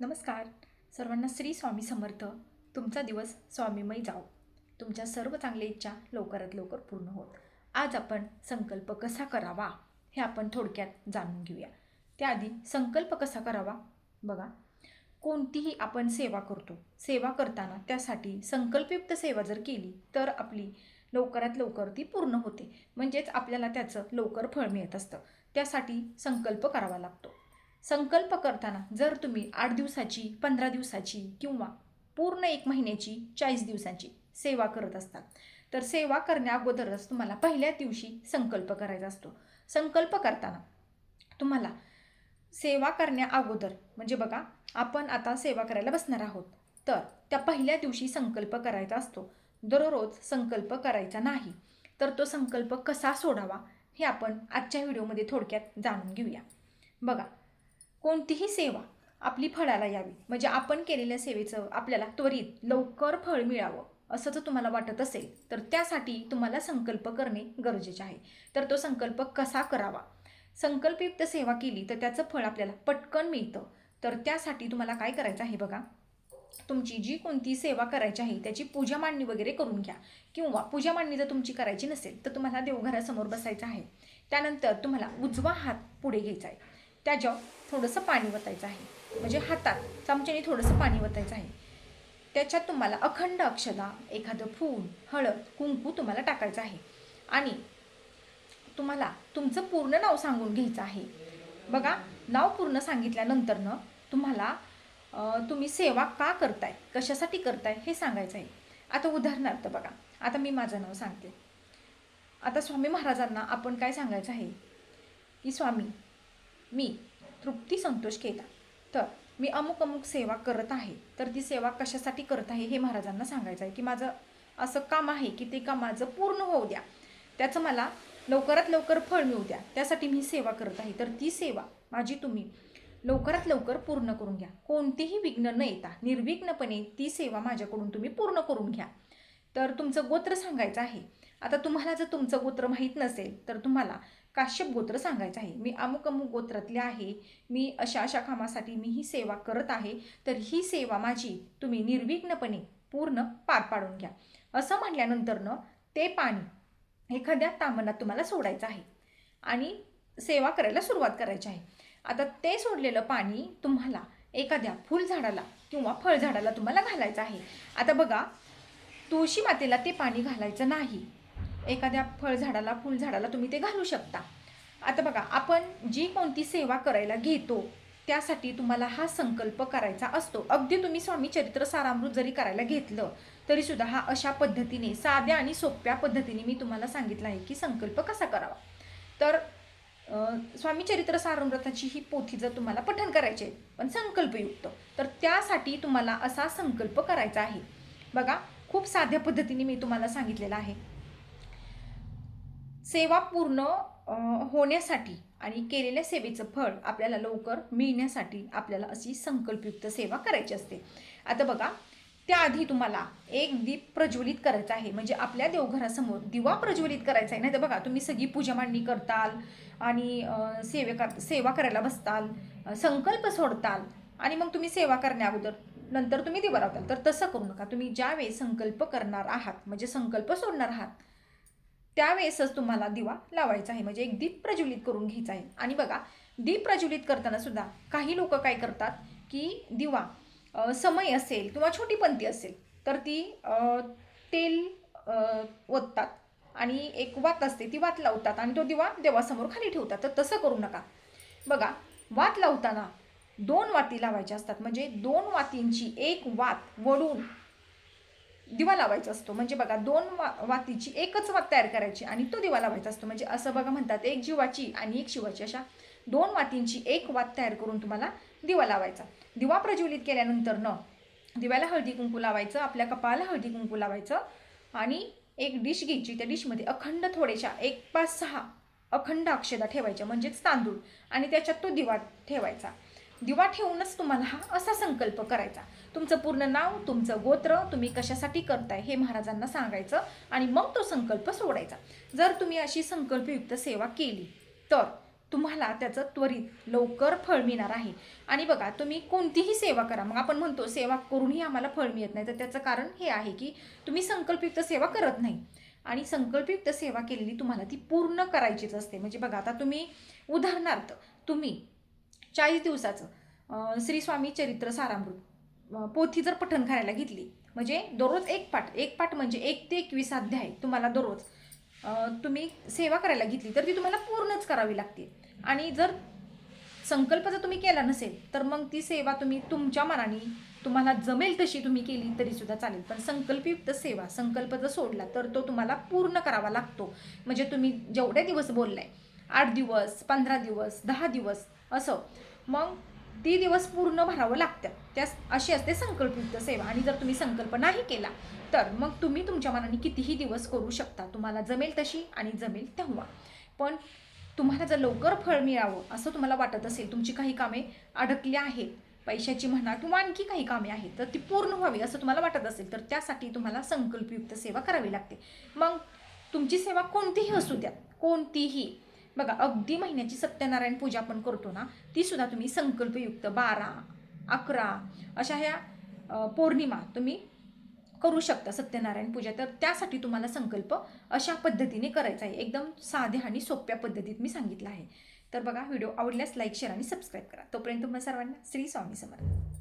नमस्कार. सर्वांना श्री स्वामी समर्थ. तुमचा दिवस स्वामीमय जाओ तुमच्या सर्व चांगल्या इच्छा लवकरात लवकर पूर्ण होत. आज आपण संकल्प कसा करावा हे आपण थोडक्यात जाणून घेऊया. त्याआधी संकल्प कसा करावा? बघा. कोणतीही आपण सेवा करतो. सेवा करताना त्यासाठी संकल्पयुक्त सेवा जर केली तर आपली लवकरात लवकर ती पूर्ण होते. म्हणजेच आपल्याला त्याचं लवकर फळ मिळत असतं. त्यासाठी संकल्प करावा लागतो. संकल्प करताना जर तुम्ही आठ दिवसाची पंधरा दिवसाची किंवा पूर्ण एक महिन्याची चाळीस दिवसांची सेवा करत असतात तर सेवा करण्या अगोदरच तुम्हाला पहिल्या दिवशी संकल्प करायचा असतो. संकल्प करताना तुम्हाला सेवा करण्या अगोदर म्हणजे बघा आपण आता सेवा करायला बसणार आहोत तर त्या पहिल्या दिवशी संकल्प करायचा असतो. दररोज संकल्प करायचा नाही तर तो संकल्प कसा सोडावा हे आपण आजच्या व्हिडिओमध्ये थोडक्यात जाणून घेऊया. बघा कोणतीही सेवा आपली फळाला यावी. म्हणजे आपण केलेल्या सेवेचं आपल्याला त्वरित लवकर फळ मिळावं असं जर तुम्हाला वाटत असेल तर त्यासाठी तुम्हाला संकल्प करणे गरजेचे आहे. तर तो संकल्प कसा करावा? संकल्पयुक्त सेवा केली तर त्याचं फळ आपल्याला पटकन मिळतं. तर त्यासाठी तुम्हाला काय करायचं आहे बघा? तुमची जी कोणती सेवा करायची आहे त्याची पूजा मांडणी वगैरे करून घ्या. किंवा पूजा मांडणी जर तुमची करायची नसेल तर तुम्हाला देवघरासमोर बसायचं आहे. त्यानंतर तुम्हाला उजवा हात पुढे घ्यायचा आहे. त्याच्यावर थोडंसं पाणी वतायचं आहे. म्हणजे हातात चमच्याने थोडंसं पाणी वतायचं आहे. त्याच्यात तुम्हाला अखंड अक्षदा एखादं फूल हळद कुंकू तुम्हाला टाकायचं आहे. आणि तुम्हाला तुमचं पूर्ण नाव सांगून घ्यायचं आहे. बघा नाव पूर्ण सांगितल्यानंतरनं तुम्हाला तुम्ही सेवा का करताय? कशासाठी करताय? हे सांगायचं आहे. आता उदाहरणार्थ बघा आता मी माझं नाव सांगते. आता स्वामी महाराजांना आपण काय सांगायचं आहे? की स्वामी मी तृप्ती संतोष केला तर मी अमुक अमुक सेवा करत आहे. तर ती सेवा कशासाठी करत आहे हे महाराजांना सांगायचं आहे की माझं असं काम आहे की ते काम माझं पूर्ण होऊ द्या. त्याचं मला लवकरात लवकर फळ मिळू द्या. त्यासाठी मी सेवा करत आहे. तर ती सेवा माझी तुम्ही लवकरात लवकर पूर्ण करून घ्या. कोणतेही विघ्न न येता निर्विघ्नपणे ती सेवा माझ्याकडून तुम्ही पूर्ण करून घ्या. तर तुमचं गोत्र सांगायचं आहे. आता तुम्हाला जर तुमचं गोत्र माहीत नसेल तर तुम्हाला काश्यप गोत्र सांगायचं आहे. मी अमुक अमुक गोत्रातले आहे. मी अशा अशा कामासाठी मी ही सेवा करत आहे. तर ही सेवा माझी तुम्ही निर्विघ्नपणे पूर्ण पार पाडून घ्या. असं म्हटल्यानंतरनं ते पाणी एखाद्या तामनात तुम्हाला सोडायचं आहे. आणि सेवा करायला सुरुवात करायची आहे. आता ते सोडलेलं पाणी तुम्हाला एखाद्या फुलझाडाला किंवा फळझाडाला तुम्हाला घालायचं आहे. आता बघा तुळशी मातेला ते पाणी घालायचं नाही. एखाद्या फळझाडाला फुलझाडाला तुम्ही ते घालू शकता. आता बघा आपण जी कोणती सेवा करायला घेतो त्यासाठी तुम्हाला हा संकल्प करायचा असतो. अगदी तुम्ही स्वामी चरित्र सारामृत जरी करायला घेतलं तरी सुद्धा हा अशा पद्धतीने साध्या आणि सोप्या पद्धतीने मी तुम्हाला सांगितलं आहे की संकल्प कसा करावा. तर स्वामी चरित्र सारामृताची ही पोथी जर तुम्हाला पठण करायची आहे पण संकल्पयुक्त तर त्यासाठी तुम्हाला असा संकल्प करायचा आहे. बघा खूप साध्या पद्धतीने मी तुम्हाला सांगितलेला आहे. सेवा पूर्ण होण्यासाठी आणि केलेल्या सेवेचं फळ आपल्याला लवकर मिळण्यासाठी आपल्याला अशी संकल्पयुक्त सेवा करायची असते. आता बघा त्याआधी तुम्हाला एक दीप प्रज्वलित करायचा आहे. म्हणजे आपल्या देवघरासमोर दिवा प्रज्वलित करायचा आहे. नाही तर बघा तुम्ही सगळी पूजा मांडणी करताल आणि सेवे कर सेवा करायला बसताल संकल्प सोडताल आणि मग तुम्ही सेवा करण्या अगोदर नंतर तुम्ही दिवा लावताल. तर तसं करू नका. तुम्ही ज्यावेळेस संकल्प करणार आहात म्हणजे संकल्प सोडणार आहात त्यावेळेसच तुम्हाला दिवा लावायचा आहे. म्हणजे एक दीप प्रज्वलित करून घ्यायचा आहे. आणि बघा दीप प्रज्वलित करताना सुद्धा काही लोक काय करतात की दिवा समय असेल किंवा छोटी पंथी असेल तर ती तेल ओततात आणि एक वात असते ती वात लावतात आणि तो दिवा देवासमोर खाली ठेवतात. तर तसं करू नका. बघा वात लावताना दोन वाती लावायच्या असतात. म्हणजे दोन वातींची एक वात वळून दिवा लावायचा असतो. म्हणजे बघा दोन वा वातीची एकच वात तयार करायची आणि तो दिवा लावायचा असतो. म्हणजे असं बघा म्हणतात एक जीवाची आणि एक शिवाची. अशा दोन वातींची एक वात तयार करून तुम्हाला दिवा लावायचा. दिवा प्रज्वलित केल्यानंतर न दिव्याला हळदी कुंकू लावायचं आपल्या कपाळाला हळदी कुंकू लावायचं आणि एक डिश घ्यायची. त्या डिशमध्ये अखंड थोड्याशा एक पाच सहा अखंड अक्षदा ठेवायच्या. म्हणजेच तांदूळ. आणि त्याच्यात तो दिवा ठेवायचा. दिवा ठेवूनच तुम्हाला हा असा संकल्प करायचा. तुमचं पूर्ण नाव तुमचं गोत्र तुम्ही कशासाठी करताय हे महाराजांना सांगायचं आणि मग तो संकल्प सोडायचा. जर तुम्ही अशी संकल्पयुक्त सेवा केली तर तुम्हाला त्याचं त्वरित लवकर फळ मिळणार आहे. आणि बघा तुम्ही कोणतीही सेवा करा. मग आपण म्हणतो सेवा करूनही आम्हाला फळ मिळत नाही. तर त्याचं कारण हे आहे की तुम्ही संकल्पयुक्त सेवा करत नाही. आणि संकल्पयुक्त सेवा केलेली तुम्हाला ती पूर्ण करायचीच असते. म्हणजे बघा आता तुम्ही उदाहरणार्थ तुम्ही चाळीस दिवसाचं. श्री स्वामी चरित्र सारामृत. पोथी जर पठण करायला घेतली म्हणजे दररोज एक पाठ एक पाठ म्हणजे एक ते एकवीस अध्याय तुम्हाला दररोज तुम्ही सेवा करायला घेतली तर ती तुम्हाला पूर्णच करावी लागते. आणि जर संकल्प जर तुम्ही केला नसेल तर मग ती सेवा तुम्ही तुमच्या मनाने तुम्हाला जमेल तशी तुम्ही केली तरीसुद्धा चालेल. पण संकल्पयुक्त सेवा संकल्प जर सोडला तर तो तुम्हाला पूर्ण करावा लागतो. म्हणजे तुम्ही जेवढे दिवस बोललाय आठ दिवस पंधरा दिवस दहा दिवस असं. मग ती दिवस पूर्ण भरावं लागतं. त्यास अशी असते संकल्पयुक्त सेवा. आणि जर तुम्ही संकल्प नाही केला तर मग तुम्ही तुमच्या मनाने कितीही दिवस करू शकता. तुम्हाला जमेल तशी आणि जमेल तेव्हा. पण तुम्हाला जर लवकर फळ मिळावं असं तुम्हाला वाटत असेल तुमची काही कामे अडकली आहेत पैशाची म्हणा किंवा आणखी काही कामे आहेत तर ती पूर्ण व्हावी असं तुम्हाला वाटत असेल तर त्यासाठी तुम्हाला संकल्पयुक्त सेवा करावी लागते. मग तुमची सेवा कोणतीही असू द्या. कोणतीही. बघा अगदी महिन्याची सत्यनारायण पूजा आपण करतो ना ती सुद्धा तुम्ही संकल्पयुक्त बारा अकरा अशा ह्या पौर्णिमा तुम्ही करू शकता सत्यनारायण पूजा. तर त्यासाठी तुम्हाला संकल्प अशा पद्धतीने करायचा आहे. एकदम साध्या आणि सोप्या पद्धतीत मी सांगितलं आहे. तर बघा व्हिडिओ आवडल्यास लाईक शेअर आणि सबस्क्राईब करा. तोपर्यंत तुम्हाला सर्वांना श्री स्वामी समर्थ.